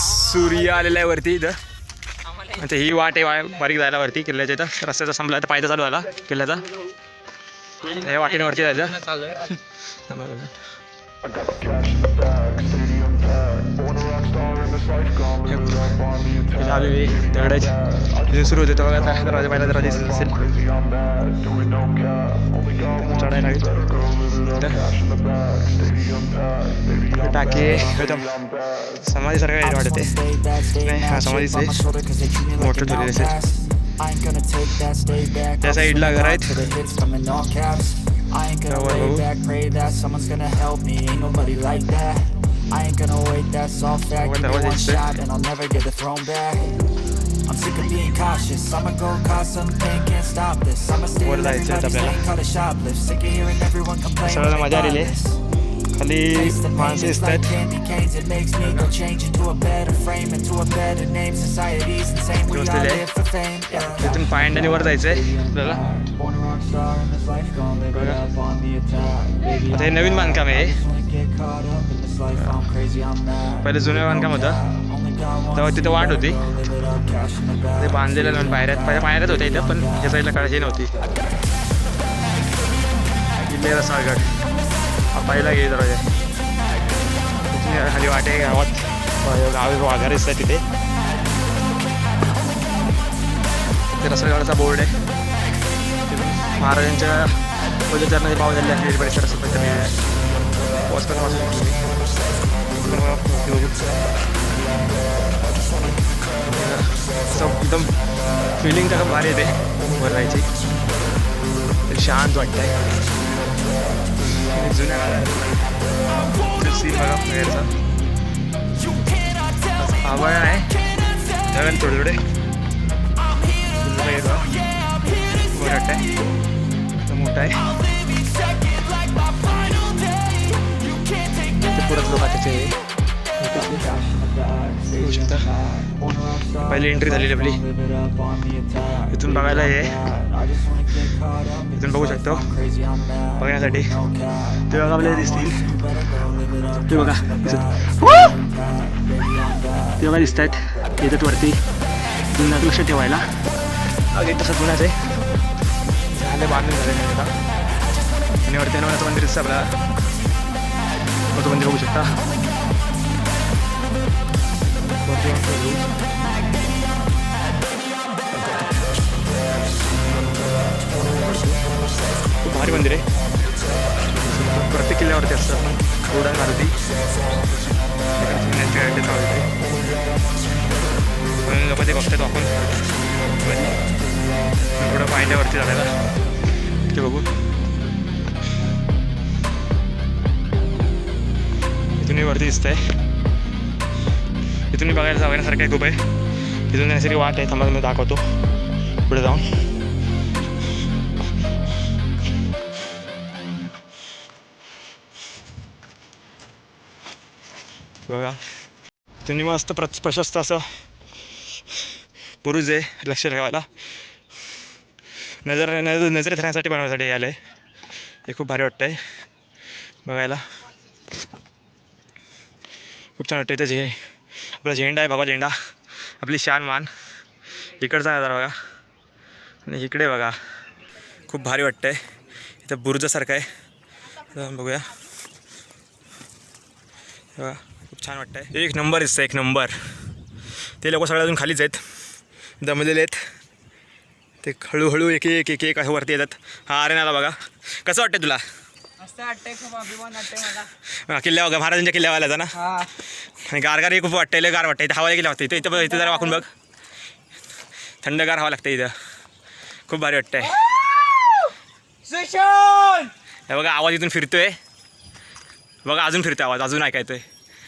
सूर्य आलेला आहे वरती इथं. आता ही वाट आहे वा- बारीक जायला वरती किल्ल्याच्या इथं. रस्त्याचा संपला तर पायदा चालू झाला किल्ल्याचा. हे वाटेने वरती जायचं. दगडाची सुरू होते तेव्हा आता दरवाजा पहिला दरवाजा असेल चढायला लागेल. इथं टाकी एकदम समाधीसारखं आहे वाटते नाही हा समाधीच आहे मोठं ठेवलेलं असेल त्या साईडला घर आहेत त्यावर बघू I ain't gonna wait, that's all fact. What Give the me hell one is this? shot and I'll never get the throne back. I'm sick of being cautious. I'ma go cause something, can't stop this. I'ma stay वर let जायचं everybody आपल्याला. say call it shoplift. Sick of hearing everyone complain. सगळ्यांना when मजा they आलेली आहे thoughtless. खाली Taste the pain, माणसं it's दिसत like आहेत candy canes. It makes me go change into a better frame, into a better name. Society's insane. We all बसलेले आहे. live for fame. Yeah. तिथून पायंड्याने वर जायचं आहे आपल्याला Born a rock star in this life, gonna live it बघा. up on the attack. Baby, आता हे I'm नवीन बांधकाम आहे पहिले जुनं बांधकाम होतं. तेव्हा तिथं वाट होती. ते. बांधलेलं नवीन पायऱ्यात पहिल्या पायऱ्यात होत्या इथं पण ह्या साईडला काळ हे नव्हती किल्ले रसाळगड हा पहिला गे दरवाजा आहे. इथून खाली वाटे गावात. गावी वाघार दिसतात तिथे. ते रसाळगडाचा बोर्ड आहे. महाराजांच्या पदचरणाचे पाव झाले आहे. परिसर असं पण त्यांनी वाचून एकदम फिलिंग तर भारी येते भरायची शांत वाटतंय. आहे जुन्या बघा बाहेरचा. आभाळ आहे. थोडे थोडे. आहे मोठा आहे. ते लोक त्याचे? होऊ शकता पहिली एंट्री झालेली आपली. इथून बघायला ये इथून बघू शकतो. बघण्यासाठी. ते बघा आपल्याला दिसतील. ते बघा. ते बघा दिसत आहेत येतात वरती इथून लक्ष ठेवायला. अगदी तसं जुनाच आहे. झाले बांधून झाले नाही आता आणि वरती हनुमानाचं मंदिर दिसतं आपल्याला मोठं मंदिर बघू शकता वरती मस्त view. खूप भारी मंदिर आहे प्रत्येक किल्ल्यावरती असतं गोडा मारुती म्हणून लोक ते बघतात आपण थोडं पायंड्यावरती जायला ते बघू इथूनही वरती दिसतंय. इथूनही बघायला जावण्यासारखं आहे खूप आहे. इथून जाण्यासाठी वाट आहे. थांबा मी दाखवतो. पुढे जाऊन. बघा. तुम्ही मस्त प्र प्रशस्त असं बुरुज आहे लक्ष ठेवायला. नजर नजर नजरेत राहण्यासाठी बनवण्यासाठी आलं आहे हे खूप भारी वाटतं आहे बघायला. खूप छान वाटतं इथं जे आपला झेंडा आहे बाबा झेंडा आपली शान मान इकडचा नजारा बघा आणि इकडे बघा खूप भारी वाटतं आहे इथं बुरुजासारखं आहे तर बघूया बघा खूप छान वाटतं आहे एक नंबर दिसतं एक नंबर ते लोक सगळे अजून खालीच आहेत दमलेले आहेत ते हळूहळू एक एक एक एक असं वरती येतात हा अरे नाला बघा कसं वाटतं तुला मस्त वाटतंय खूप अभिमान वाटतंय मला. हा, किल्ल्या महाराजांच्या किल्ल्यावर आला ना हा. आणि गारगारही खूप वाटतं लय गार वाटतं इथं हवा गेली वाटतं इथं इथं इथं जरा वाकून बघ. थंडगार हवा लागतं इथं. खूप भारी वाटतंय. सुशांत! हे बघा आवाज इथून फिरतोय. बघा अजून फिरतोय आवाज. अजून ऐकायतोय.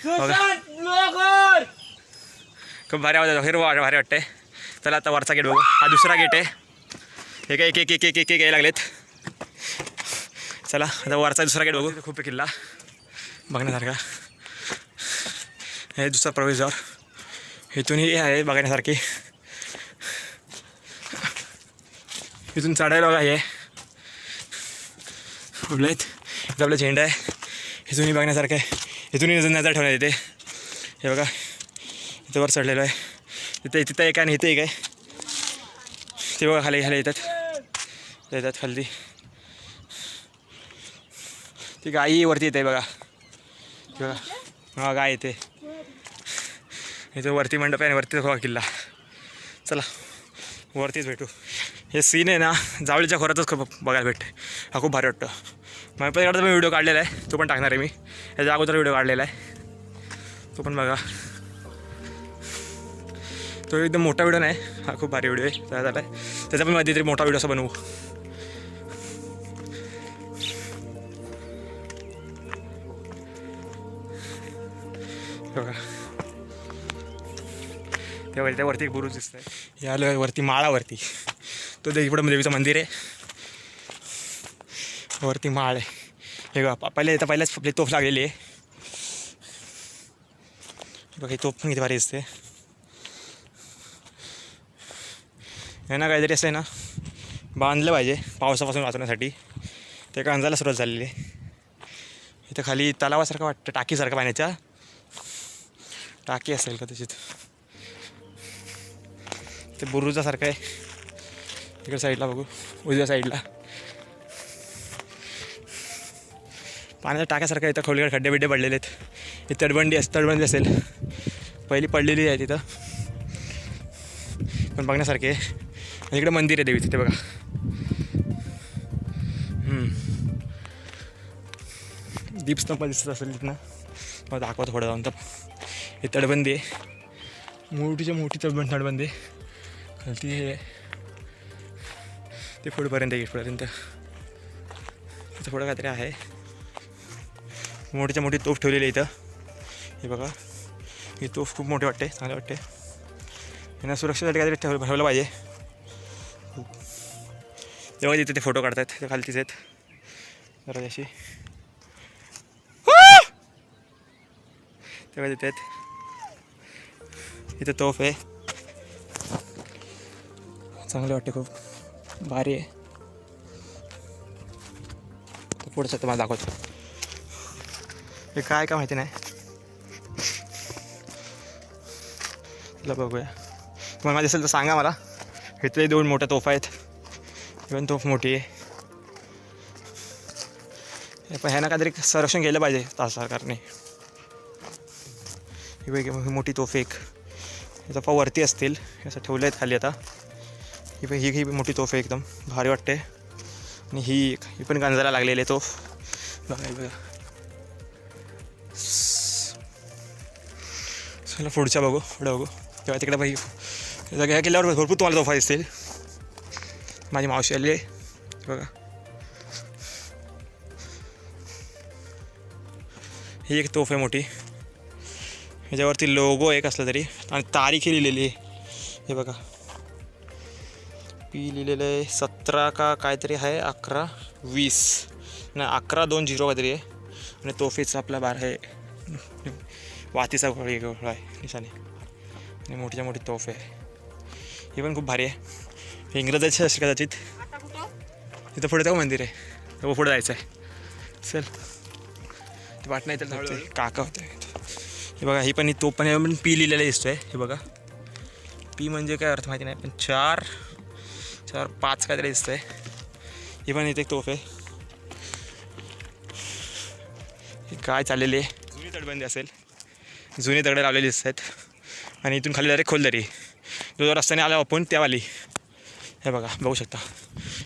सुशांत लोकर खूप भारी आवाज येतो हिरवा भारी वाटतंय. चला आता वरचा गेट बघू. हा दुसरा गेट आहे. हे काय एक एक एक एक एक एक यायला लागलेत. चला आता वरचा दुसरा गेट बघू. खूप किल्ला. बघण्यासारखा. हे दुसरा प्रवेशद्वार इथूनही आहे बघण्यासारखी. इथून चढायला बघा हे. आपलं आहेत इथं आपला झेंडा आहे. इथूनही बघण्यासारखं आहे. इथूनही नजर नजर ठेवण्यात येते. हे बघा इथं वर चढलेलो आहे. तिथे तिथं एक आहे आणि इथे एक आहे. ते बघा खाली खाली येतात. येतात खाली ती गाई वरती येते बघा. किंवा बघा हा गाय येते. इथे वरती मंडप आहे आणि वरती बघा किल्ला. चला वरतीच भेटू. हे सीन आहे ना जावळीच्या खोऱ्यातच खूप बघायला भेटते. हा खूप भारी वाटतं. माझ्या पण मी व्हिडिओ काढलेला आहे. तो पण टाकणार आहे मी. याच्या अगोदर व्हिडिओ काढलेला आहे. तो पण बघा. तो एकदम मोठा व्हिडिओ नाही. हा खूप भारी व्हिडिओ आहे. त्याचा झाला आहे त्याचा पण मध्ये तरी मोठा व्हिडिओ असा बनवू. बघा तेव्हा त्यावरती एक बुरुज दिसत आहे या वरती माळावरती. तो देवीपुढं देवीचं मंदिर आहे. वरती माळ आहे. हे बघा पहिले तर पहिल्याच आपली तोफ लागलेली आहे. बघा ही तोफ पण किती भारी दिसते हे ना काहीतरी असं आहे ना बांधलं पाहिजे पावसापासून वाचवण्यासाठी. ते गांजायला सुरुवात झालेली आहे. इथं खाली तलावासारखं वाटतं टाकीसारखं पाण्याच्या. टाकी असेल का कदाचित ते बुरुजासारखं आहे. तिकडे साईडला बघू. उजव्या साईडला. पाण्याच्या टाक्यासारखं इथं. खोलीकडे खड्डे बिड्डे पडलेले आहेत. ही तडबंडी असं तटबंदी असेल. पहिली पडलेली आहे तिथं. पण बघण्यासारखे आहे. आणि इकडे मंदिर आहे देवीचं ते बघा. दीपस्तंभ दिसत असेल तिथनं. मग दाखवतो थोडं जाऊन तर. हे तडबंदी आहे. मोठीच्या मोठी तटबंद तडबंदी आहे. खालती हे ते पुढेपर्यंत गेटपर्यंत तिथं पुढं काहीतरी आहे. मोठीच्या मोठी तोफ ठेवलेली आहे इथं. हे बघा. ही तोफ खूप मोठी वाटते चांगली वाटते. यांना सुरक्षेसाठी काहीतरी ठेव ठेवलं पाहिजे. तेव्हा तिथे ते फोटो काढतात ते खालतीच आहेत. जरा अशी. तेव्हा तिथे आहेत? इथे तोफ आहे. चांगलं वाटते खूप. भारी आहे. पुढचं तुम्हाला दाखवतो. हे काय का माहिती नाही. चला बघूया. तुम्हाला माहिती असेल तर सांगा मला. इथले दोन मोठ्या तोफा आहेत. इव्हन तोफ मोठी आहे. पण ह्यांना काहीतरी संरक्षण केलं पाहिजे तास सरकारने ही मोठी तोफ एक. हे वरती असतील असं ठेवलं आहेत खाली आता. ही पण ही ही मोठी तोफ आहे एकदम. भारी वाटते आणि ही एक ही पण गांजाला लागलेली आहे तोफ. बघा चला पुढच्या बघू पुढं बघू. तेव्हा तिकडे बाई ह्या किल्ल्यावर भरपूर तुम्हाला तोफा दिसतील. माझी मावशी आली आहे. बघा. ही एक तोफ आहे मोठी. ह्याच्यावरती लोगो आहे कसला तरी. आणि तारीख ही लिहिलेली आहे. हे बघा. पी लिहिलेलं आहे सतरा का काहीतरी आहे अकरा वीस. नाही अकरा दोन झिरो काहीतरी आहे. आणि तोफेचा आपला बार आहे. वातीचा गोळी गोळा आहे निशाने आणि मोठीच्या मोठी तोफ आहे. ही पण खूप भारी आहे. हे इंग्रजाची असेल कदाचित. तिथं पुढे तेव्हा मंदिर आहे. तेव्हा पुढे जायचं आहे. चल. ते वाट नाही तर काका होते. हे बघा ही पण ही तोफ पण पण पी लिहिलेलं दिसतोय. हे बघा. पी म्हणजे काय अर्थ माहिती नाही पण चार चार पाच काहीतरी दिसतंय. ही पण इथे एक तोफ आहे. काय चाललेली आहे? जुनी तटबंदी असेल. जुनी दगडे लावलेली दिसत आहेत आणि इथून खाली डायरेक्ट खोलदरी जो जो रस्त्याने आला आपण त्यावाली हे बघा बघू शकता.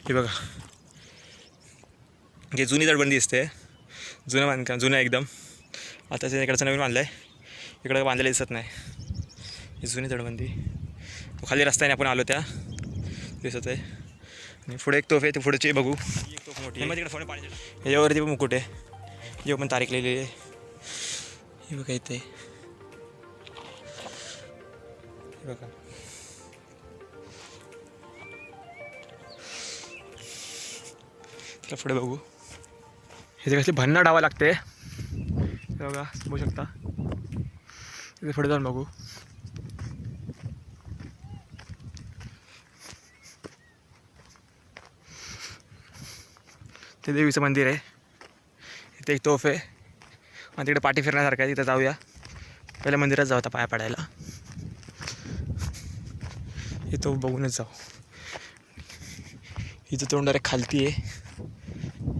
हे बघा. हे जुनी तटबंदी दिसते. जुनं बांधकाम जुनं एकदम. आता इकडचं नवीन बांधलं आहे इकडं बांधलेलं दिसत नाही. ही जुनी तटबंदी. खाली रस्त्याने आपण आलो त्या. दिसत आहे. आणि पुढे एक तोफ आहे ते पुढची बघू. एक तोफ मोठी तिकडे पाणी याच्यावरती पण मुकुट आहे. हे पण तारीख लिहिलेली आहे. हे बघा इथे. हे बघा. पुढे बघू. इथे कसली भन्ना डावा लागते. हे बघा बघू शकता. इथे पुढे जाऊन बघू. ते देवीचं मंदिर आहे. इथे एक तोफ आहे. आणि तिकडे पाठी फिरण्यासारखं आहे. तिथं जाऊया. पहिल्या मंदिरात जाऊ आता पाया पडायला. हे तो बघूनच जाऊ. हिचं तोंड डायरेक्ट खालती आहे.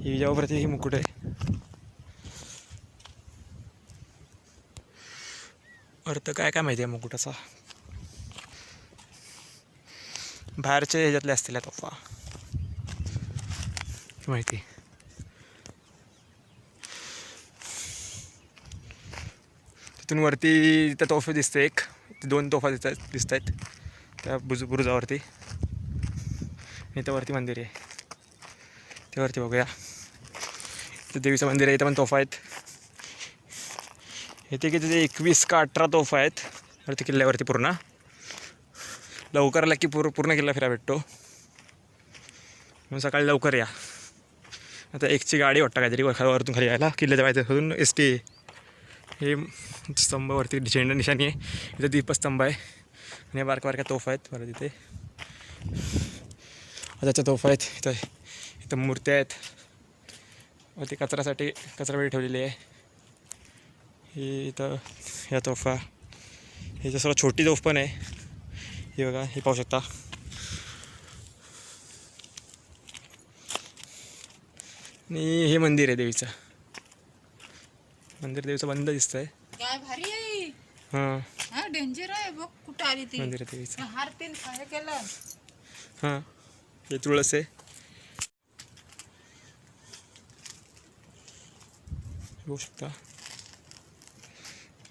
ही जेव्हापर्यंत ही मुकुट आहे. अर्थ काय काय माहिती आहे मुकुटाचा बाहेरच्या ह्याच्यातल्या असतील तोफा माहिती. तिथून वरती त्या तोफे दिसते एक. दोन तोफा दिसत आहेत दिसत आहेत त्या बुज बुरुजावरती. आणि त्या वरती मंदिर आहे. ते वरती बघूया. ते देवीचं मंदिर आहे इथं पण तोफा आहेत. इथे किती ते एकवीस का अठरा तोफा आहेत. वरती किल्ल्यावरती पूर्ण. लवकर आला की पूर पूर्ण किल्ला फिरा भेटतो. मग सकाळी लवकर या. आता एकची गाडी वाटतं काहीतरी वर वरतून खाली यायला. किल्ल्याच्या बाहेर एस टी हे स्तंभावरती झेंडा निशाणी आहे. इथं दीपस्तंभ आहे. आणि बारक्या बारक्या तोफा आहेत. बरं तिथे त्याच्या तोफा आहेत. इथं इथं मूर्त्या आहेत. वरती कचऱ्यासाठी कचरापेटी ठेवलेली आहे. ही इथं ह्या तोफा. ह्याच्या सर्व छोटी तोफ पण आहे. ही बघा हे पाहू शकता. आणि हे मंदिर आहे देवीचं. मंदिर देवीचं बंद दिसतंय. काय भारी आहे हां. हा. डेंजर आहे बघ कुठं आली ती. मंदिर आहे देवीचं. हारतील काय केलं. हां. हे तुळस आहे. बघू शकता.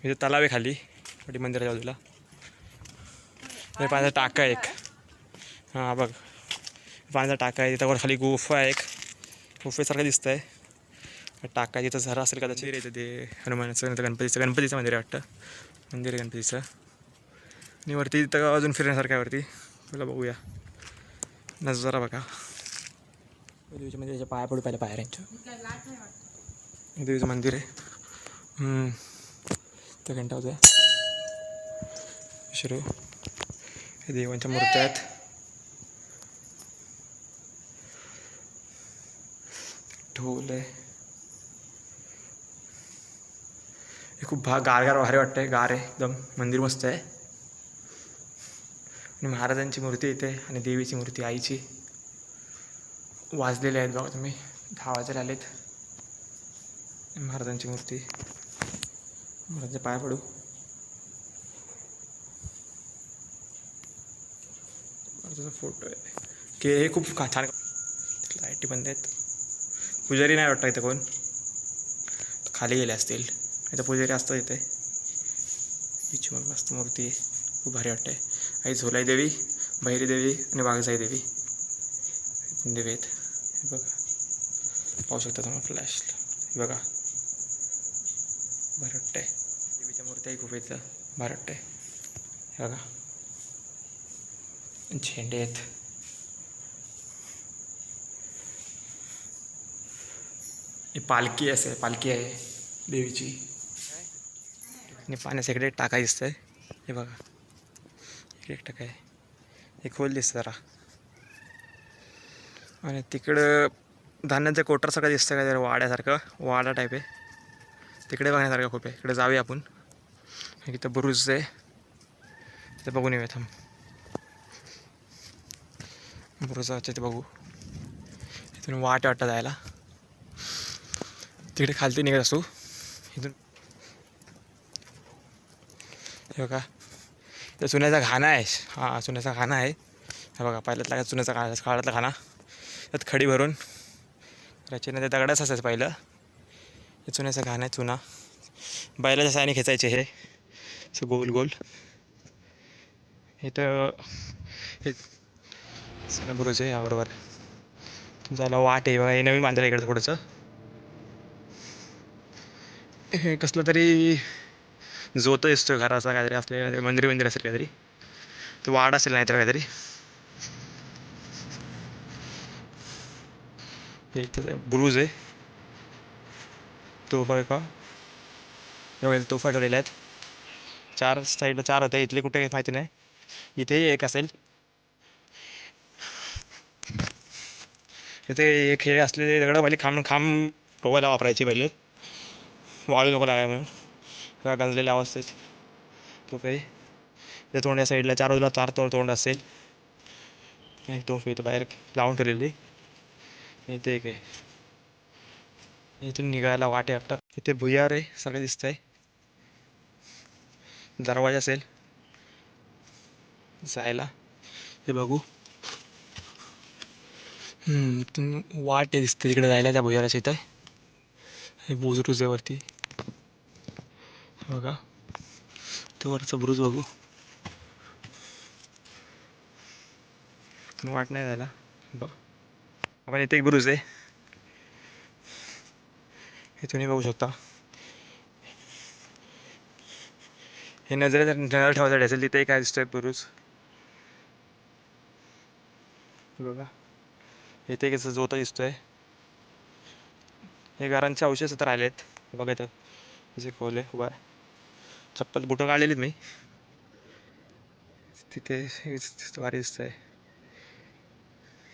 इथे तलाव आहे खाली मोठी मंदिराच्या बाजूला. हे पाण्याचा टाका आहे एक. हां बघ. पाण्याचा टाका आहे तिथं वर खाली गुफा आहे एक. गुफेसारखं दिसतं आहे टाका तिथं झरा असेल कदाचित. इथं ते हनुमानाचं नाही तर गणपतीचं गणपतीचं मंदिर आहे वाटतं. मंदिर आहे गणपतीचं. आणि वरती तिथं अजून फिरण्यासारखं आहे वरती. तुला बघूया. नजारा बघा. देवीच्या मंदिराच्या पाया पडू पाहिलं पायऱ्यांच्या. देवीचं मंदिर आहे. घंटा होत्या शिरो हे देवांच्या मूर्त्या आहेत. ढोल आहे. हे खूप भा गार गार भारी वाटतंय. गार आहे एकदम. मंदिर मस्त आहे. आणि महाराजांची मूर्ती इथे आणि देवीची मूर्ती आईची. वाजलेले आहेत बघा तुम्ही. दहा वाजायला आलेत. महाराजांची मूर्ती. महाराजांचे पाय पडू. फोटो आहे. की हे खूप छान लाईटी बंद आहेत पुजारी नाही वाटतं इथं कोण? खाली गेले असतील. इथं पुजारी असतात इथे. हिची मग मस्त मूर्ती आहे. खूप भारी वाटते आई झोलाई देवी भैरी देवी आणि वाघजाई देवी. देवी आहेत. हे बघा. पाहू शकता तुम्ही फ्लॅश हे बघा. भारी वाटतंय देवीच्या मूर्त्याही खूप आहेत. भारी वाटतंय हे बघा. झेंडे आहेत. ही पालखी असे पालखी आहे देवीची. आणि पाण्याचा इकडे टाका दिसतंय. हे बघा. इकडे एक टाका आहे हे खोल दिसतं जरा. आणि तिकडं धान्याचं कोटर सगळं दिसतं काय जरा वाड्यासारखं. वाडा टाईप आहे. तिकडे बघण्यासारखं खूप आहे. इकडे जाऊया आपण. इथं बुरुज आहे. तिथं बघून येऊया थांब. बुरुजाच्या ते बघू. इथून वाट वाटतं जायला. तिकडे खालती निघत असू. इथून. हे बघा. तर चुन्याचा घाणा आहे. हां चुन्याचा घाणा आहे. हे बघा पहिल्यात लागत चुन्याचा घा काळातला घाणा त्यात खडी भरून. रचना ते दगडाच असायचं पहिलं. चुन्याचा घाण आहे चुना. बैलाच्या सायाने खेचायचे हे. असं गोल गोल. इथं हे सगळं आहे याबरोबर. जायला वाट आहे बघा हे नवीन बांधलं इकडचं थोडंसं हे कसलं तरी जोत दिसतोय घराचा काहीतरी असले मंदिर मंदिर असेल काहीतरी. तो वाड असेल नाहीतर काहीतरी. हे बुरुज आहे. तोफा का एवढे हो, तोफा ठेवलेल्या आहेत. चार साईडला चार होते इथले कुठे माहिती नाही. इथेही एक असेल. इथे एक हे असलेले दगडं पहिले खांब खांब टोवायला वापरायची पहिले. वाळू नको लागाय म्हणून. गंजलेल्या अवस्थेत. तो काही. त्या तोंड या साईडला चार बाजूला चार तोंड तोंड असेल. एक तोफ इथं बाहेर लावून ठेवलेली. इथे एक आहे. इथून निघायला वाट आहे वाटतं. इथे भुयार आहे सगळं दिसतंय. दरवाजा असेल. जायला. हे बघू. हम्म, इथून वाट आहे दिसते तिकडे जायला त्या भुयाराच्या इथं. हे बुजरूज आहे वरती. बघा. ते वरचं ब्रुज बघू. वाट नाही जायला. बघ. आपण इथे एक ब्रुज आहे. इथूनही बघू शकता. हे नजरे जर नजर ठेवायसाठी असेल तिथे काय दिसतंय पुरुष. बघा. इथे कसं जोता दिसतोय. हे घरांचे अवशेष तर आहेत बघा तर जे खोल आहे उभा आहे. चप्पल बुटं काढलेलीत मी. तिथे वारी दिसतंय.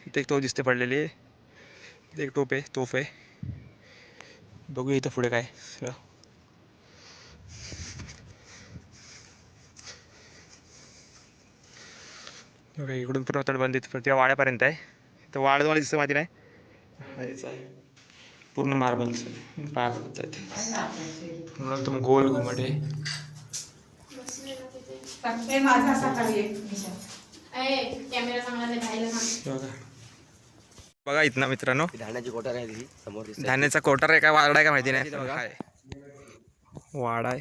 इथे एक तो दिसते पडलेली. तिथे एक टोप आहे तोफ आहे. बघूया इथं पुढे काय. सगळं. बघा इकडून पूर्ण तटबंदीत त्या वाड्यापर्यंत आहे. तर वाडवाळ दिसतं माहिती नाही? आहे. पूर्ण मार्बल्स पाय पडत आहेत पूर्ण एकदम गोल घुमट. आहे बघा. बघा इथं ना मित्रांनो धाण्याची कोठार आहे समोर दिसते. धान्याचा कोटार आहे का वाडा आहे का माहिती नाही. आहे वाडा आहे.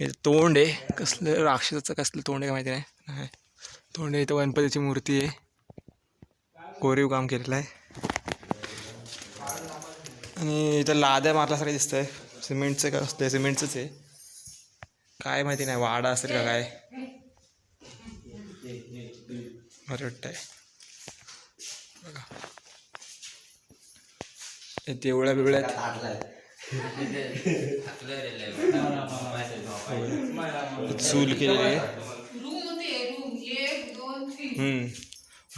हे तोंड आहे. कसलं राक्षसाचं कसलं तोंड आहे का माहिती नाही. नाही. तोंड आहे इथं गणपतीची मूर्ती आहे. कोरीव काम केलेलं आहे. आणि इथं लाद्या मारल्यासारखं दिसतंय. सिमेंटचं का असतं सिमेंटचंच आहे. काय माहिती नाही वाडा असेल का काय. बरं वाटतंय बघा. हे देवळ्या बिवळ्यात चूल केलेली आहे. रूम होते रूम. एक दोन तीन. हम्म.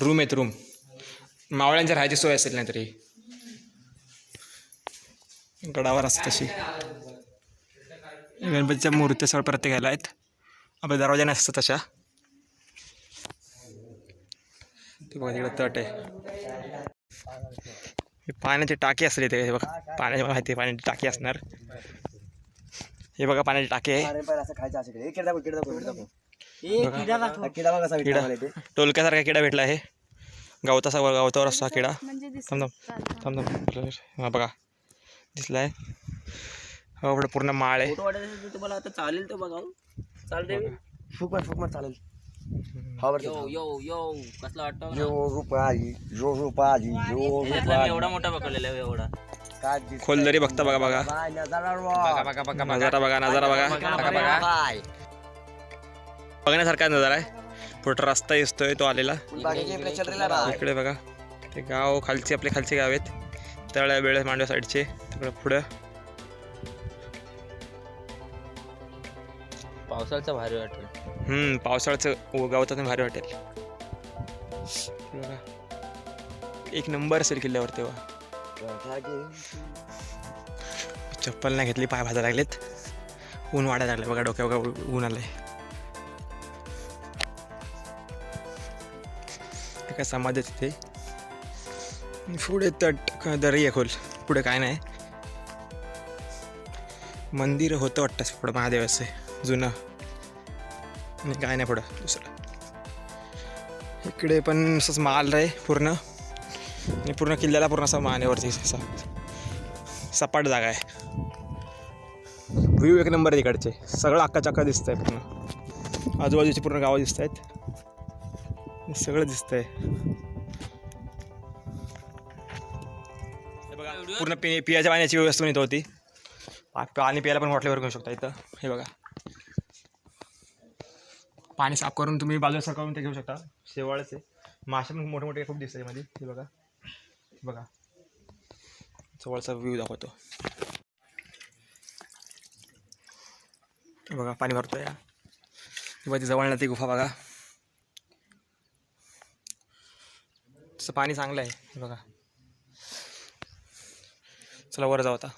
रूम आहेत रूम. मावळ्यांच्या राहायची सोय असेल नाही तरी गडावर असते तशी. गणपतीच्या मूर्त्या सगळं प्रत्येकाला आहेत. आपल्या दरवाजा नसतात तशा. ते बघा तिकडे तट आहे. हे पाण्याची टाकी इथे हे बघा पाण्याची माहिती पाण्याची टाकी असणार. हे बघा पाण्याची टाकी आहे. असं असं टोलक्यासारखा किडा भेटला आहे. गवतासा गवतावर असतो हा किडा. म्हणजे थांब थांब थांब थांब. हा बघा. दिसला आहे हो पुढे पूर्ण माळ आहे. असेल तुम्हाला आता चालेल तो बघा चालते फुक मार फुक मार चालेल. हा यो यो यो कसला वाटतो रुपाली जो रुपाली एवढा मोठा पकडलेला आहे एवढा. काय दिसतंय? खोल दरी बघता बघा बघा. नजारा वा. बघा बघा नजारा बघा नजारा बघा. बघा, बघा. बाय. बघण्यासारखा नजारा आहे. पुढे रस्ता दिसतोय तो आलेला. इकडे बघा. ते गाव खालचे आपले खालचे गाव आहेत. तळ्या बेळ्या मांडव्या साईडचे. तिकडे पुढं. पावसाळ्याचा भारी वाटेल हम्म पावसाळ्याचं गावचं भारी वाटेल. एक नंबर असेल किल्ल्यावर तेव्हा. चप्पल नाही घेतली पाय भाजा लागलेत. ऊन वाढायला लागले बघा डोक्या बघा ऊन आलंय. ते काय समाज आहे पुढे तट का दरी आहे खोल. पुढे काय नाही. मंदिर होतं वाटतं पुढं महादेवाचं जुनं. आणि काय नाही पुढं दुसरं. इकडे पण असंच माल आहे पूर्ण. आणि पूर्ण किल्ल्याला पूर्ण असं मानेवरती असा. सपाट जागा आहे. व्ह्यू एक नंबर आहे इकडचे. सगळं अक्का चक्का आहे पूर्ण. आजूबाजूची पूर्ण गावं दिसत आहेत सगळं दिसतंय. पूर्ण पि पियाच्या पाण्याची व्यवस्था इथं होती. पाणी प्यायला पण हॉटेलवर घेऊ शकता इथं. हे बघा. पाणी साफ करून तुम्ही बाजूला सरकावून ते घेऊ शकता. शेवाळचे मासे पण मोठे मोठे खूप दिसतात यामध्ये. हे बघा. बघा. जवळचा व्ह्यू दाखवतो. बघा पाणी भरतो या हे बघा ती जवळ ती गुफा बघा. तसं पाणी चांगलं आहे. हे बघा. चला वर जाऊ आता.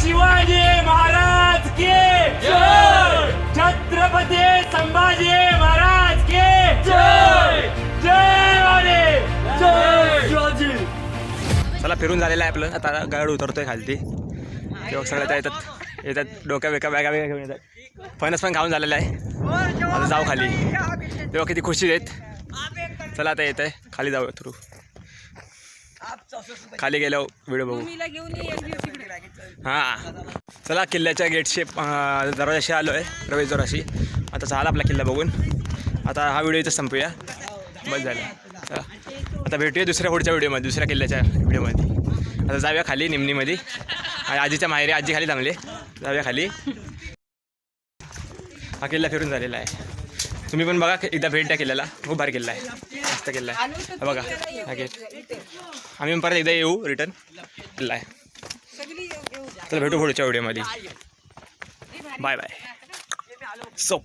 शिवाजी महाराज! के जय। संभाजी महाराज के जय। जय वाले। जय शिवाजी। चला फिरून झालेलं आहे आपलं. आता गाड उतरतोय खालती. तेव्हा सगळं त्या येतात येतात डोक्या बेका बॅगा बिगा घेऊन येतात. फणस पण खाऊन झालेलं आहे. आता जाऊ खाली. तेव्हा किती खुशी आहेत. चला आता येत आहे खाली जाऊ थ्रू. खाली गेल्यावर व्हिडिओ बघू. हां. चला किल्ल्याच्या गेटशी दरवाजाशी आलो आहे प्रवेशद्वाराशी आता झाला आपला किल्ला बघून. आता हा व्हिडिओ इथं संपूया. बस झालं. चला. आता भेटूया दुसऱ्या पुढच्या व्हिडिओमध्ये दुसऱ्या किल्ल्याच्या व्हिडिओमध्ये आता जाऊया खाली निमणीमध्ये. आणि आजीच्या माहेरी आजी खाली थांबले जाऊया खाली. हा किल्ला फिरून झालेला आहे. तुम्ही पण बघा एकदा भेट द्या किल्ल्याला. खूप भारी किल्ला आहे. मस्त किल्ला आहे बघा. गेट आम्ही परत एकदा येऊ रिटर्न किल्ला आहे चला भेटू पुढच्या व्हिडिओमध्ये बाय बाय. सो